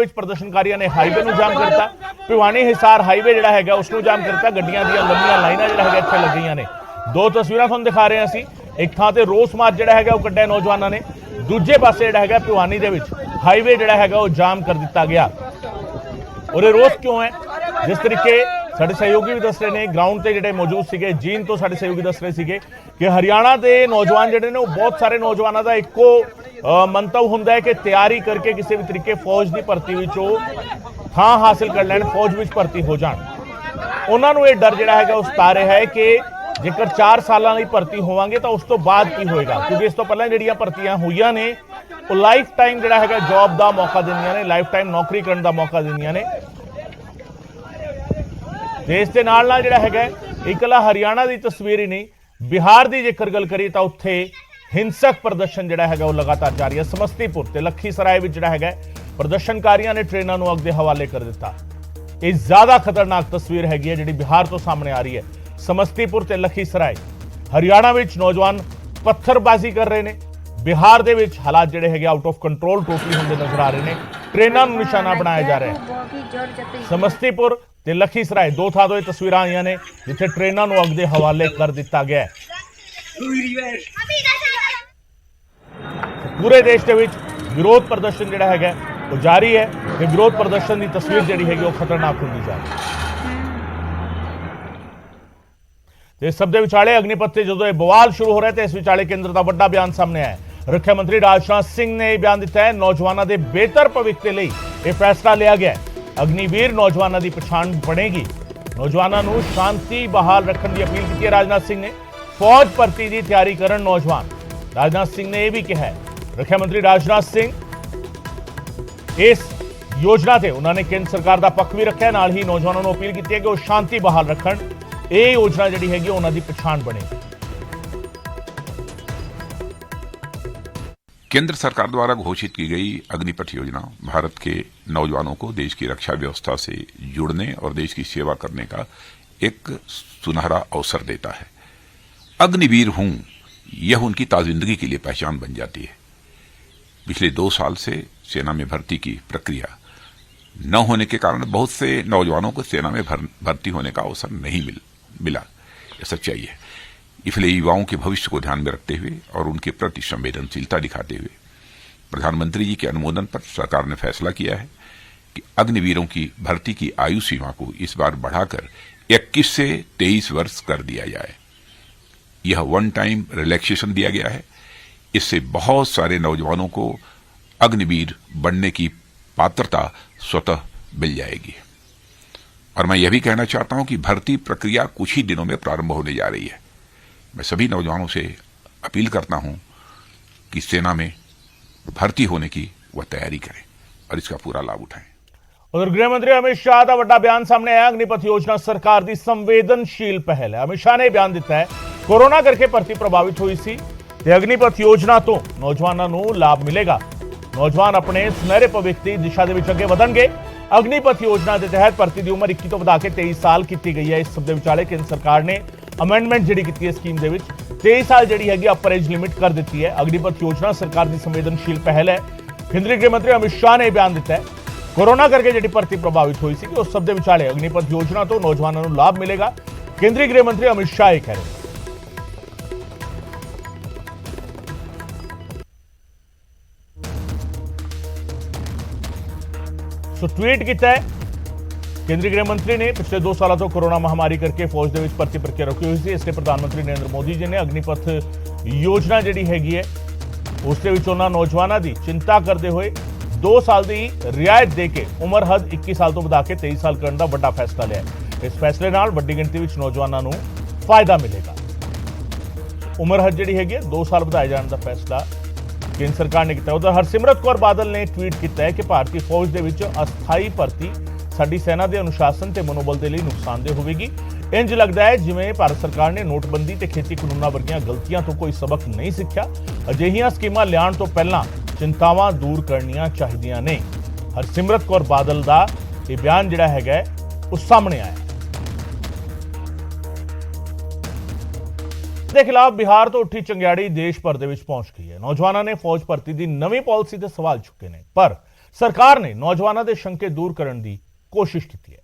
ਵਿੱਚ ਪ੍ਰਦਰਸ਼ਨਕਾਰੀਆਂ ਨੇ ਹਾਈਵੇ ਨੂੰ ਜਾਮ ਕਰਤਾ। ਭਿਵਾਨੀ ਹਿਸਾਰ ਹਾਈਵੇ ਜਿਹੜਾ ਹੈਗਾ ਉਸ ਨੂੰ ਜਾਮ ਕਰਤਾ। ਗੱਡੀਆਂ ਦੀਆਂ ਲੰਮੀਆਂ ਲਾਈਨਾਂ ਜਿਹੜਾ ਹੈਗਾ ਇੱਥੇ ਲੱਗੀਆਂ ਨੇ। ਦੋ ਤਸਵੀਰਾਂ ਤੁਹਾਨੂੰ ਦਿਖਾ ਰਹੇ ਹਾਂ ਅਸੀਂ। ਇੱਕ ਥਾਂ ਤੇ ਰੋਸ ਮਾਰਚ ਜਿਹੜਾ ਹੈਗਾ, ਉਹ ਕੱਢਿਆ ਨੌਜਵਾਨਾਂ ਨੇ। ਦੂਜੇ ਪਾਸੇ ਜਿਹੜਾ ਹੈਗਾ, ਭਿਵਾਨੀ ਦੇ ਵਿੱਚ ਹਾਈਵੇ ਜਿਹੜਾ ਹੈਗਾ, ਉਹ ਜਾਮ ਕਰ ਦਿੱਤਾ ਗਿਆ। ਔਰ ਇਹ ਰੋਸ ਕਿਉਂ ਹੈ? ਜਿਸ ਤਰੀਕੇ ਸਾਡੇ ਸਹਿਯੋਗੀ ਵੀ ਦੱਸ ਰਹੇ ਨੇ ਗਰਾਊਂਡ ਤੇ ਜਿਹੜੇ ਮੌਜੂਦ ਸੀਗੇ ਜੀਨ ਤੋਂ ਸਾਡੇ ਸਹਿਯੋਗੀ ਦੱਸ ਰਹੇ ਸੀਗੇ ਕਿ ਹਰਿਆਣਾ ਦੇ ਨੌਜਵਾਨ ਜਿਹੜੇ ਨੇ, ਉਹ ਬਹੁਤ ਸਾਰੇ ਨੌਜਵਾਨਾਂ ਦਾ ਇੱਕੋ ਮੰਤਵ ਹੁੰਦਾ ਹੈ ਕਿ ਤਿਆਰੀ ਕਰਕੇ ਕਿਸੇ ਵੀ ਤਰੀਕੇ ਫੌਜ ਦੀ ਭਰਤੀ ਵਿੱਚ ਉਹ ਥਾਂ ਹਾਸਲ ਕਰ ਲੈਣ ਫੌਜ ਵਿੱਚ ਭਰਤੀ ਹੋ ਜਾਣ। ਉਹਨਾਂ ਨੂੰ ਇਹ ਡਰ ਜਿਹੜਾ ਹੈਗਾ ਉਹ ਸਤਾ ਰਿਹਾ ਹੈ ਕਿ ਜੇਕਰ 4 ਸਾਲਾਂ ਲਈ ਭਰਤੀ ਹੋਵਾਂਗੇ ਤਾਂ ਉਸ ਤੋਂ ਬਾਅਦ ਕੀ ਹੋਏਗਾ? ਕਿਉਂਕਿ ਇਸ ਤੋਂ ਪਹਿਲਾਂ ਜਿਹੜੀਆਂ ਭਰਤੀਆਂ ਹੋਈਆਂ ਨੇ ਉਹ ਲਾਈਫ ਟਾਈਮ ਜਿਹੜਾ ਹੈਗਾ ਜੌਬ ਦਾ ਮੌਕਾ ਦਿੰਦੀਆਂ ਨੇ ਲਾਈਫ ਟਾਈਮ ਨੌਕਰੀ ਕਰਨ ਦਾ ਮੌਕਾ ਦਿੰਦੀਆਂ ਨੇ। ਤੇ ਇਸ ਦੇ ਨਾਲ ਨਾਲ ਜਿਹੜਾ ਹੈਗਾ ਹੈ, ਇਕੱਲਾ ਹਰਿਆਣਾ ਦੀ ਤਸਵੀਰ ਹੀ ਨਹੀਂ ਬਿਹਾਰ ਦੀ ਜੇਕਰ ਗੱਲ ਕਰੀਏ ਤਾਂ ਉੱਥੇ ਹਿੰਸਕ ਪ੍ਰਦਰਸ਼ਨ ਜਿਹੜਾ ਹੈਗਾ ਉਹ ਲਗਾਤਾਰ ਜਾਰੀ ਹੈ। ਸਮਸਤੀਪੁਰ ਤੇ ਲਖੀਸਰਾਏ ਵਿੱਚ ਜਿਹੜਾ ਹੈਗਾ ਪ੍ਰਦਰਸ਼ਨਕਾਰੀਆਂ ਨੇ ਟ੍ਰੇਨਾਂ ਨੂੰ ਅੱਗ ਦੇ ਹਵਾਲੇ ਕਰ ਦਿੱਤਾ। ਇਹ ਜ਼ਿਆਦਾ ਖਤਰਨਾਕ ਤਸਵੀਰ ਹੈਗੀ ਹੈ ਜਿਹੜੀ ਬਿਹਾਰ ਤੋਂ ਸਾਹਮਣੇ ਆ ਰਹੀ ਹੈ। ਸਮਸਤੀਪੁਰ ਤੇ ਲਖੀਸਰਾਏ ਹਰਿਆਣਾ ਵਿੱਚ ਨੌਜਵਾਨ ਪੱਥਰਬਾਜ਼ੀ ਕਰ ਰਹੇ ਨੇ। ਬਿਹਾਰ ਦੇ ਵਿੱਚ ਹਾਲਾਤ ਜਿਹੜੇ ਹੈਗੇ ਆਊਟ ਆਫ ਕੰਟਰੋਲ ਟੋਟਲੀ ਹੁੰਦੇ ਨਜ਼ਰ ਆ ਰਹੇ ਨੇ। ਟ੍ਰੇਨਾਂ ਨੂੰ ਨਿਸ਼ਾਨਾ ਬਣਾਇਆ ਜਾ ਰਿਹਾ ਹੈ। ਸਮਸਤੀਪੁਰ ਤੇ ਲਖੀਸਰਾਏ ਦੋ ਥਾਂ ਤੋਂ ਇਹ ਤਸਵੀਰਾਂ ਆਈਆਂ ਨੇ ਜਿੱਥੇ ਟ੍ਰੇਨਾਂ ਨੂੰ ਅੱਗ ਦੇ ਹਵਾਲੇ ਕਰ ਦਿੱਤਾ ਗਿਆ ਹੈ। ਪੂਰੇ ਦੇਸ਼ ਦੇ ਵਿੱਚ ਵਿਰੋਧ ਪ੍ਰਦਰਸ਼ਨ ਜਿਹੜਾ ਹੈਗਾ, ਉਹ ਜਾਰੀ ਹੈ ਤੇ ਵਿਰੋਧ ਪ੍ਰਦਰਸ਼ਨ ਦੀ ਤਸਵੀਰ ਜਿਹੜੀ ਹੈਗੀ, ਉਹ ਖਤਰਨਾਕ ਹੁੰਦੀ ਜਾ ਰਹੀ ਹੈ। ਤੇ ਇਸ ਸਭ ਦੇ ਵਿਚਾਲੇ ਅਗਨੀਪਥ ਤੇ ਜਦੋਂ ਇਹ ਬਵਾਲ ਸ਼ੁਰੂ ਹੋ ਰਿਹਾ ਤੇ ਇਸ ਵਿਚਾਲੇ ਕੇਂਦਰ ਦਾ ਵੱਡਾ ਬਿਆਨ ਸਾਹਮਣੇ ਆਇਆ ਰੱਖਿਆ ਮੰਤਰੀ ਰਾਜਨਾਥ ਸਿੰਘ ਨੇ ਇਹ ਬਿਆਨ ਦਿੱਤਾ ਹੈ, ਨੌਜਵਾਨਾਂ ਦੇ ਬਿਹਤਰ ਭਵਿੱਖ ਦੇ ਲਈ ਇਹ ਫੈਸਲਾ ਲਿਆ ਗਿਆ ਹੈ। ਅਗਨੀਵੀਰ ਨੌਜਵਾਨਾਂ ਦੀ ਪਛਾਣ ਬਣੇਗੀ। ਨੌਜਵਾਨਾਂ ਨੂੰ ਸ਼ਾਂਤੀ ਬਹਾਲ ਰੱਖਣ ਦੀ ਅਪੀਲ ਕੀਤੀ ਹੈ ਰਾਜਨਾਥ ਸਿੰਘ ਨੇ। ਫੌਜ ਭਰਤੀ ਦੀ ਤਿਆਰੀ ਕਰਨ ਨੌਜਵਾਨ। ਰਾਜਨਾਥ ਸਿੰਘ ਨੇ ਇਹ ਵੀ ਕਿਹਾ ਰੱਖਿਆ ਮੰਤਰੀ ਰਾਜਨਾਥ ਸਿੰਘ ਇਸ ਯੋਜਨਾ ਤੇ ਉਹਨਾਂ ਨੇ ਕੇਂਦਰ ਸਰਕਾਰ ਦਾ ਪੱਖ ਵੀ ਰੱਖਿਆ ਨਾਲ ਹੀ ਨੌਜਵਾਨਾਂ ਨੂੰ ਅਪੀਲ ਕੀਤੀ ਹੈ ਕਿ ਉਹ ਸ਼ਾਂਤੀ ਬਹਾਲ ਰੱਖਣ ਇਹ ਯੋਜਨਾ ਜਿਹੜੀ ਹੈਗੀ ਉਹਨਾਂ ਦੀ ਪਛਾਣ ਬਣੇ केंद्र सरकार द्वारा घोषित की गई अग्निपथ योजना भारत के नौजवानों को देश की रक्षा व्यवस्था से जुड़ने और देश की सेवा करने का एक सुनहरा अवसर देता है अग्निवीर हूं यह उनकी ताजिंदगी के लिए पहचान बन जाती है पिछले दो साल से सेना में भर्ती की प्रक्रिया न होने के कारण बहुत से नौजवानों को सेना में भर, भर्ती होने का अवसर नहीं मिल, मिला। यह सच्चाई है। इसलिए युवाओं के भविष्य को ध्यान में रखते हुए और उनके प्रति संवेदनशीलता दिखाते हुए प्रधानमंत्री जी के अनुमोदन पर सरकार ने फैसला किया है कि अग्निवीरों की भर्ती की आयु सीमा को इस बार बढ़ाकर 21 से 23 वर्ष कर दिया जाए। यह वन टाइम रिलैक्सेशन दिया गया है। इससे बहुत सारे नौजवानों को अग्निवीर बनने की पात्रता स्वतः मिल जाएगी। और मैं यह भी कहना चाहता हूँ कि भर्ती प्रक्रिया कुछ ही दिनों में प्रारंभ होने जा रही है। मैं सभी नौजवानों से अपील करता हूँ कि सेना में भर्ती होने की वह तैयारी करें और इसका पूरा लाभ उठाएँ। उधर गृह मंत्री अमित शाह का वा बयान सामने आया। अग्निपथ योजना सरकार की संवेदनशील पहल है। अमित शाह ने बयान दिता है, कोरोना करके भर्ती प्रभावित हुई थी ਤੇ ਅਗਨੀਪਥ ਯੋਜਨਾ ਤੋਂ ਨੌਜਵਾਨਾਂ ਨੂੰ ਲਾਭ ਮਿਲੇਗਾ। ਨੌਜਵਾਨ ਆਪਣੇ ਸੁਨਹਿਰੇ ਭਵਿੱਖ ਦੀ ਦਿਸ਼ਾ ਦੇ ਵਿੱਚ ਅੱਗੇ ਵਧਣਗੇ। ਅਗਨੀਪਥ ਯੋਜਨਾ ਦੇ ਤਹਿਤ ਭਰਤੀ ਦੀ ਉਮਰ 21 ਤੋਂ ਵਧਾ ਕੇ 23 ਸਾਲ ਕੀਤੀ ਗਈ ਹੈ। ਇਸ ਸਭ ਦੇ ਵਿਚਾਲੇ ਕੇਂਦਰ ਸਰਕਾਰ ਨੇ ਅਮੈਂਡਮੈਂਟ ਜਿਹੜੀ ਕੀਤੀ ਹੈ ਸਕੀਮ ਦੇ ਵਿੱਚ 23 ਸਾਲ ਜਿਹੜੀ ਹੈਗੀ ਅਪਰ ਏਜ ਲਿਮਿਟ ਕਰ ਦਿੱਤੀ ਹੈ। ਅਗਨੀਪਥ ਯੋਜਨਾ ਸਰਕਾਰ ਦੀ ਸੰਵੇਦਨਸ਼ੀਲ ਪਹਿਲ ਹੈ। ਕੇਂਦਰੀ ਗ੍ਰਹਿ ਮੰਤਰੀ ਅਮਿਤ ਸ਼ਾਹ ਨੇ ਇਹ ਬਿਆਨ ਦਿੱਤਾ ਹੈ। ਕੋਰੋਨਾ ਕਰਕੇ ਜਿਹੜੀ ਭਰਤੀ ਪ੍ਰਭਾਵਿਤ ਹੋਈ ਸੀ ਉਸ ਸਭ ਦੇ ਵਿਚਾਲੇ ਅਗਨੀਪਥ ਯੋਜਨਾ ਤੋਂ ਨੌਜਵਾਨਾਂ ਨੂੰ ਲਾਭ ਮਿਲੇਗਾ। ਕੇਂਦਰੀ ਗ੍ਰਹਿ ਮੰਤਰੀ ਅਮਿਤ ਸ਼ਾਹ ਇਹ ਕਹਿ ਰਹੇ ਸੋ ਟਵੀਟ ਕੀਤਾ ਹੈ। ਕੇਂਦਰੀ ਗ੍ਰਹਿ ਮੰਤਰੀ ਨੇ ਪਿਛਲੇ 2 ਸਾਲਾਂ ਤੋਂ ਕੋਰੋਨਾ ਮਹਾਮਾਰੀ ਕਰਕੇ ਫੌਜ ਦੇ ਵਿੱਚ ਭਰਤੀ ਪ੍ਰਕਿਰਿਆ ਰੁਕੀ ਹੋਈ ਸੀ। ਇਸ ਲਈ ਪ੍ਰਧਾਨ ਮੰਤਰੀ ਨਰਿੰਦਰ ਮੋਦੀ ਜੀ ਨੇ ਅਗਨੀਪਥ ਯੋਜਨਾ ਜਿਹੜੀ ਹੈਗੀ ਹੈ, ਉਸ ਦੇ ਵਿੱਚ ਉਹਨਾਂ ਨੌਜਵਾਨਾਂ ਦੀ ਚਿੰਤਾ ਕਰਦੇ ਹੋਏ 2 ਸਾਲ ਦੀ ਰਿਆਇਤ ਦੇ ਕੇ ਉਮਰ ਹੱਦ 21 ਸਾਲ ਤੋਂ ਵਧਾ ਕੇ 23 ਸਾਲ ਕਰਨ ਦਾ ਵੱਡਾ ਫੈਸਲਾ ਲਿਆ ਇਸ ਫੈਸਲੇ ਨਾਲ ਵੱਡੀ ਗਿਣਤੀ ਵਿੱਚ ਨੌਜਵਾਨਾਂ ਨੂੰ ਫਾਇਦਾ ਮਿਲੇਗਾ। ਉਮਰ ਹੱਦ ਜਿਹੜੀ ਹੈਗੀ 2 ਸਾਲ ਵਧਾਏ ਜਾਣ ਦਾ ਫੈਸਲਾ ਕੇਂਦਰ ਸਰਕਾਰ ਨੇ ਕੀਤਾ। ਉਧਰ ਹਰਸਿਮਰਤ ਕੌਰ ਬਾਦਲ ਨੇ ਟਵੀਟ ਕੀਤਾ ਹੈ ਕਿ ਭਾਰਤੀ ਫੌਜ ਦੇ ਵਿੱਚ ਅਸਥਾਈ ਭਰਤੀ ਸਾਡੀ ਸੈਨਾ ਦੇ ਅਨੁਸ਼ਾਸਨ ਤੇ ਮਨੋਬਲ ਦੇ ਲਈ ਨੁਕਸਾਨਦੇਹ ਹੋਵੇਗੀ। ਇੰਜ ਲੱਗਦਾ ਹੈ ਜਿਵੇਂ ਭਾਰਤ ਸਰਕਾਰ ਨੇ ਨੋਟਬੰਦੀ ਤੇ ਖੇਤੀ ਕਾਨੂੰਨਾਂ ਵਰਗੀਆਂ ਗਲਤੀਆਂ ਤੋਂ ਕੋਈ ਸਬਕ ਨਹੀਂ ਸਿੱਖਿਆ। ਅਜਿਹੀਆਂ ਸਕੀਮਾਂ ਲਿਆਉਣ ਤੋਂ ਪਹਿਲਾਂ ਚਿੰਤਾਵਾਂ ਦੂਰ ਕਰਨੀਆਂ ਚਾਹੀਦੀਆਂ ਨੇ। ਹਰਸਿਮਰਤ ਕੌਰ ਬਾਦਲ ਦਾ ਇਹ ਬਿਆਨ ਜਿਹੜਾ ਹੈਗਾ ਉਹ ਸਾਹਮਣੇ ਆਇਆ ਦੇ ਖਿਲਾਫ ਬਿਹਾਰ ਤੋਂ ਉੱਠੀ ਚੰਗਿਆੜੀ ਦੇਸ਼ ਭਰ ਦੇ ਵਿੱਚ ਪਹੁੰਚ ਗਈ ਹੈ। ਨੌਜਵਾਨਾਂ ਨੇ ਫੌਜ ਭਰਤੀ ਦੀ ਨਵੀਂ ਪਾਲਿਸੀ ਤੇ ਸਵਾਲ ਚੁੱਕੇ ਨੇ, ਪਰ ਸਰਕਾਰ ਨੇ ਨੌਜਵਾਨਾਂ ਦੇ ਸ਼ੰਕੇ ਦੂਰ ਕਰਨ ਦੀ ਕੋਸ਼ਿਸ਼ ਕੀਤੀ ਹੈ।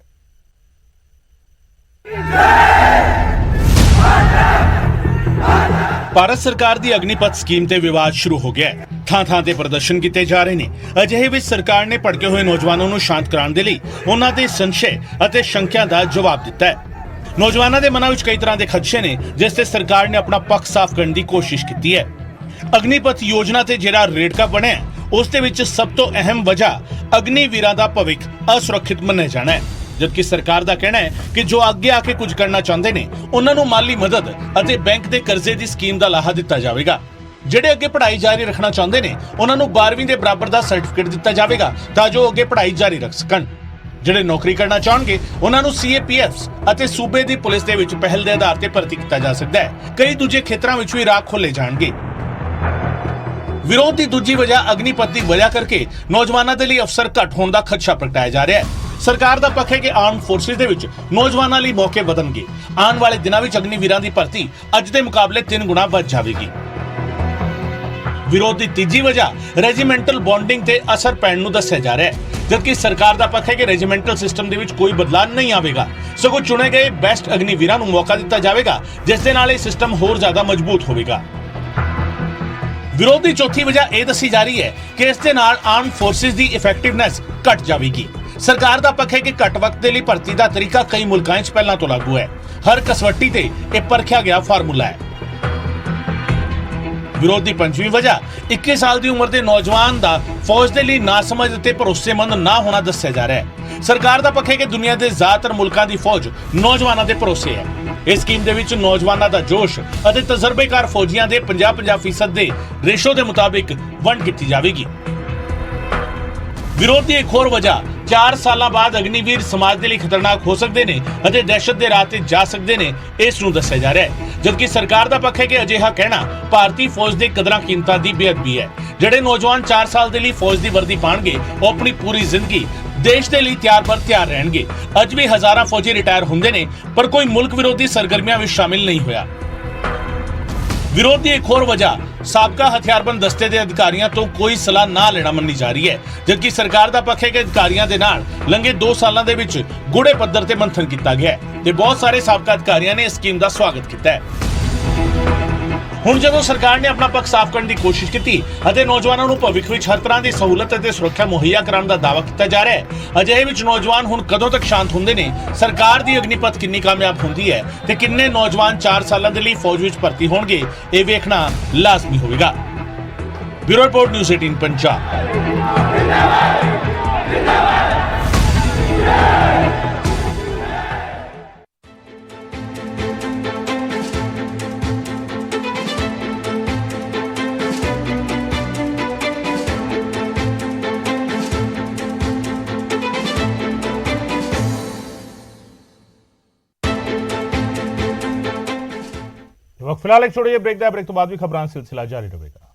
ਭਾਰਤ ਸਰਕਾਰ ਦੀ ਅਗਨੀਪਥ ਸਕੀਮ ਤੇ ਵਿਵਾਦ ਸ਼ੁਰੂ ਹੋ ਗਿਆ ਹੈ। ਥਾਂ ਥਾਂ ਤੇ ਪ੍ਰਦਰਸ਼ਨ ਕੀਤੇ ਜਾ ਰਹੇ ਨੇ। ਅਜਿਹੇ ਵਿੱਚ ਸਰਕਾਰ ਨੇ ਭੜਕੇ ਹੋਏ ਨੌਜਵਾਨਾਂ ਨੂੰ ਸ਼ਾਂਤ ਕਰਾਉਣ ਦੇ ਲਈ ਉਹਨਾਂ ਦੇ ਸੰਸ਼ੇ ਅਤੇ ਸ਼ੰਕਿਆਂ ਦਾ ਜਵਾਬ ਦਿੱਤਾ ਹੈ। ਨੌਜਵਾਨਾਂ ਦੇ ਮਨਾਂ ਵਿੱਚ ਕਈ ਤਰ੍ਹਾਂ ਦੇ ਖਦਸ਼ੇ ਨੇ, ਜਿਸ ਤੇ ਸਰਕਾਰ ਨੇ ਆਪਣਾ ਪੱਖ ਸਾਫ਼ ਕਰਨ ਦੀ ਕੋਸ਼ਿਸ਼ ਕੀਤੀ ਹੈ। ਅਗਨੀਪਥ ਯੋਜਨਾ ਤੇ ਜਿਹੜਾ ਰੇੜਕਾ ਬਣਿਆ ਉਸ ਦੇ ਵਿੱਚ ਸਭ ਤੋਂ ਅਹਿਮ ਵਜ੍ਹਾ ਅਗਨੀ ਵੀਰਾਂ ਦਾ ਭਵਿੱਖ ਅਸੁਰੱਖਿਅਤ ਮੰਨਿਆ ਜਾਣਾ ਹੈ। ਜਦਕਿ ਸਰਕਾਰ ਦਾ ਕਹਿਣਾ ਹੈ ਕਿ ਜੋ ਅੱਗੇ ਆ ਕੇ ਕੁਝ ਕਰਨਾ ਚਾਹੁੰਦੇ ਨੇ, ਉਹਨਾਂ ਨੂੰ ਮਾਲੀ ਮਦਦ ਅਤੇ ਬੈਂਕ ਦੇ ਕਰਜ਼ੇ ਦੀ ਸਕੀਮ ਦਾ ਲਾਹਾ ਦਿੱਤਾ ਜਾਵੇਗਾ। ਜਿਹੜੇ ਅੱਗੇ ਪੜ੍ਹਾਈ ਜਾਰੀ ਰੱਖਣਾ ਚਾਹੁੰਦੇ ਨੇ, ਉਹਨਾਂ ਨੂੰ 12ਵੀਂ ਦੇ ਬਰਾਬਰ ਦਾ ਸਰਟੀਫਿਕੇਟ ਦਿੱਤਾ ਜਾਵੇਗਾ ਤਾਂ ਜੋ ਅੱਗੇ ਪੜ੍ਹਾਈ ਜਾਰੀ ਰੱਖ ਸਕਣ। ਜਿਹੜੇ ਨੌਕਰੀ ਕਰਨਾ ਚਾਹਣਗੇ, ਉਹਨਾਂ ਨੂੰ ਸੀਏਪੀਐਫਸ ਅਤੇ ਸੂਬੇ ਦੀ ਪੁਲਿਸ ਦੇ ਵਿੱਚ ਪਹਿਲ ਦੇ ਆਧਾਰ ਤੇ ਭਰਤੀ ਕੀਤਾ ਜਾ ਸਕਦਾ ਹੈ। ਕਈ ਦੂਜੇ ਖੇਤਰਾਂ ਵਿੱਚ ਵੀ ਰਾਹ ਖੋਲੇ ਜਾਣਗੇ। ਵਿਰੋਧ ਦੀ ਦੂਜੀ ਵਜ੍ਹਾ ਅਗਨੀਪਥ ਦੀ ਵਜ੍ਹਾ ਕਰਕੇ ਨੌਜਵਾਨਾਂ ਦੇ ਲਈ ਅਫਸਰ ਘੱਟ ਹੋਣ ਦਾ ਖਦਸ਼ਾ ਪ੍ਰਗਟਾਇਆ ਜਾ ਰਿਹਾ ਹੈ। ਸਰਕਾਰ ਦਾ ਪੱਖ ਹੈ ਕਿ ਆਰਮ ਫੋਰਸਿਸ ਦੇ ਵਿੱਚ ਨੌਜਵਾਨਾਂ ਲਈ ਮੌਕੇ ਵਧਣਗੇ। ਆਉਣ ਵਾਲੇ ਦਿਨਾਂ ਵਿੱਚ ਅਗਨੀਵੀਰਾਂ ਦੀ ਭਰਤੀ ਅੱਜ ਦੇ ਮੁਕਾਬਲੇ 3 ਗੁਣਾ ਵੱਧ ਜਾਵੇਗੀ। ਵਿਰੋਧ ਦੀ ਤੀਜੀ ਵਜ੍ਹਾ ਰੈਜੀਮੈਂਟਲ ਬੌਂਡਿੰਗ ਤੇ ਅਸਰ ਪੈਣ ਨੂੰ ਦੱਸਿਆ ਜਾ ਰਿਹਾ ਹੈ। ਜਦਕਿ ਸਰਕਾਰ ਦਾ ਪੱਖ ਹੈ ਕਿ ਰੈਜੀਮੈਂਟਲ ਸਿਸਟਮ ਦੇ ਵਿੱਚ ਕੋਈ ਬਦਲਾਅ ਨਹੀਂ ਆਵੇਗਾ। ਸਗੋਂ ਚੁਣੇ ਗਏ ਬੈਸਟ ਅਗਨੀਵੀਰਾਂ ਨੂੰ ਮੌਕਾ ਦਿੱਤਾ ਜਾਵੇਗਾ, ਜਿਸ ਦੇ ਨਾਲ ਇਹ ਸਿਸਟਮ ਹੋਰ ਜ਼ਿਆਦਾ ਮਜ਼ਬੂਤ ਹੋਵੇਗਾ। ਵਿਰੋਧ ਦੀ ਚੌਥੀ ਵਜ੍ਹਾ ਇਹ ਦੱਸੀ ਜਾ ਰਹੀ ਹੈ ਕਿ ਇਸ ਦੇ ਨਾਲ ਆਰਮ ਫੋਰਸਿਸ ਦੀ ਇਫੈਕਟਿਵਨੈਸ ਘਟ ਜਾਵੇਗੀ। ਸਰਕਾਰ ਦਾ ਪੱਖ ਹੈ ਕਿ ਘੱਟ ਵਕਤ ਦੇ ਲਈ ਭਰਤੀ ਦਾ ਤਰੀਕਾ ਕਈ ਮੁਲਕਾਂ 'ਚ ਪਹਿਲਾਂ ਤੋਂ ਲਾਗੂ ਹੈ। ਹਰ ਕਸਵੱਟੀ ਤੇ ਇਹ ਪਰਖਿਆ ਗਿਆ ਫਾਰਮੂਲਾ ਹੈ। ਵਿਰੋਧ ਦੀ ਪੰਜਵੀਂ ਵਜ੍ਹਾ। 21 ਸਾਲ ਦੀ ਉਮਰ ਦੇ ਨੌਜਵਾਨ ਦਾ ਫੌਜ ਦੇ ਲਈ ਨਾਸਮਝ ਅਤੇ ਭਰੋਸੇਮੰਦ ਨਾ ਹੋਣਾ ਦੱਸਿਆ ਜਾ ਰਿਹਾ ਹੈ। ਸਰਕਾਰ ਦਾ ਪੱਖ ਹੈ ਕਿ ਦੁਨੀਆ ਦੇ ਜ਼ਿਆਦਾਤਰ ਮੁਲਕਾਂ ਦੀ ਫੌਜ ਨੌਜਵਾਨਾਂ ਦੇ ਭਰੋਸੇ ਹੈ। ਇਸ ਸਕੀਮ ਦੇ ਵਿੱਚ ਨੌਜਵਾਨਾਂ ਦਾ ਜੋਸ਼ ਅਤੇ ਤਜਰਬੇਕਾਰ ਫੌਜੀਆਂ ਦੇ 50-50% ਦੇ ਰੇਸ਼ੋ ਦੇ ਮੁਤਾਬਿਕ ਵੰਡ ਕੀਤੀ ਜਾਵੇਗੀ। ਵਿਰੋਧ ਦੀ ਇੱਕ ਹੋਰ ਵਜ੍ਹਾ 4 ਸਾਲਾਂ ਬਾਅਦ ਅਗਨੀਵੀਰ ਸਮਾਜ ਦੇ ਲਈ ਖਤਰਨਾਕ ਹੋ ਸਕਦੇ ਨੇ ਅਤੇ ਦਹਿਸ਼ਤ ਦੇ ਰਾਹ ਤੇ ਜਾ ਸਕਦੇ ਨੇ, ਇਸ ਨੂੰ ਦੱਸਿਆ ਜਾ ਰਿਹਾ ਹੈ। ਜਦਕਿ ਸਰਕਾਰ ਦਾ ਪੱਖ ਹੈ ਕਿ ਅਜਿਹਾ ਕਹਿਣਾ ਭਾਰਤੀ ਫੌਜ ਦੇ ਕਦਰਾਂ ਕੀਮਤਾਂ ਦੀ ਬੇਅਦਬੀ ਹੈ। ਜਿਹੜੇ ਨੌਜਵਾਨ 4 ਸਾਲ ਦੇ ਲਈ ਫੌਜ ਦੀ ਵਰਦੀ ਪਾਣਗੇ, ਉਹ ਆਪਣੀ ਪੂਰੀ ਜ਼ਿੰਦਗੀ ਦੇਸ਼ ਦੇ ਲਈ ਤਿਆਰ ਬਰ ਤਿਆਰ ਰਹਿਣਗੇ। ਅੱਜ ਵੀ ਹਜ਼ਾਰਾਂ ਫੌਜੀ ਰਿਟਾਇਰ ਹੁੰਦੇ ਨੇ, ਪਰ ਕੋਈ ਮੁਲਕ ਵਿਰੋਧੀ ਸਰਗਰਮੀਆਂ ਵਿੱਚ ਸ਼ਾਮਿਲ ਨਹੀਂ ਹੋਇਆ। ਵਿਰੋਧ ਦੀ ਇੱਕ ਹੋਰ ਵਜ੍ਹਾ ਸਾਬਕਾ ਹਥਿਆਰਬੰਦ ਦਸਤੇ ਦੇ ਅਧਿਕਾਰੀਆਂ ਤੋਂ ਕੋਈ ਸਲਾਹ ਨਾ ਲੈਣਾ ਮੰਨੀ ਜਾ ਰਹੀ ਹੈ, ਜਦਕਿ ਸਰਕਾਰ ਦਾ ਪੱਖ ਹੈ ਕਿ ਅਧਿਕਾਰੀਆਂ ਦੇ ਨਾਲ ਲੰਘੇ 2 ਸਾਲਾਂ ਦੇ ਵਿੱਚ ਗੂੜੇ ਪੱਧਰ ਤੇ ਮੰਥਨ ਕੀਤਾ ਗਿਆ ਤੇ ਬਹੁਤ ਸਾਰੇ ਸਾਬਕਾ ਅਧਿਕਾਰੀਆਂ ਨੇ ਇਸ ਸਕੀਮ ਦਾ ਸਵਾਗਤ ਕੀਤਾ ਹੈ। ਹੁਣ ਜਦੋਂ ਸਰਕਾਰ ਨੇ ਆਪਣਾ ਪੱਖ ਸਾਫ਼ ਕਰਨ ਦੀ ਕੋਸ਼ਿਸ਼ ਕੀਤੀ ਅਤੇ ਨੌਜਵਾਨਾਂ ਨੂੰ ਭਵਿੱਖ ਵਿੱਚ ਹਰ ਤਰ੍ਹਾਂ ਦੀ ਸਹੂਲਤ ਅਤੇ ਸੁਰੱਖਿਆ ਮੁਹੱਈਆ ਕਰਾਉਣ ਦਾ ਦਾਅਵਾ ਕੀਤਾ ਜਾ ਰਿਹਾ ਹੈ, ਅਜਿਹੇ ਵਿੱਚ ਨੌਜਵਾਨ ਹੁਣ ਕਦੋਂ ਤੱਕ ਸ਼ਾਂਤ ਹੁੰਦੇ ਨੇ? ਸਰਕਾਰ ਦੀ ਅਗਨੀਪਥ ਕਿੰਨੀ ਕਾਮਯਾਬ ਹੁੰਦੀ ਹੈ ਤੇ ਕਿੰਨੇ ਨੌਜਵਾਨ 4 ਸਾਲਾਂ ਦੇ ਲਈ ਫੌਜ ਵਿੱਚ ਭਰਤੀ ਹੋਣਗੇ? ਇਹ ਵੇਖਣਾ ਲਾਜ਼ਮੀ ਹੋਵੇਗਾ। Bureau report, news 18 Punjab. ਫਿਲਹਾਲ ਇੱਕ ਛੋਟੇ ਜਿਹੇ ਬ੍ਰੇਕ ਦਾ ਬ੍ਰੇਕ ਤੋਂ ਬਾਅਦ ਵੀ ਖਬਰਾਂ ਸਿਲਸਿਲਾ ਜਾਰੀ ਰਹੇਗਾ।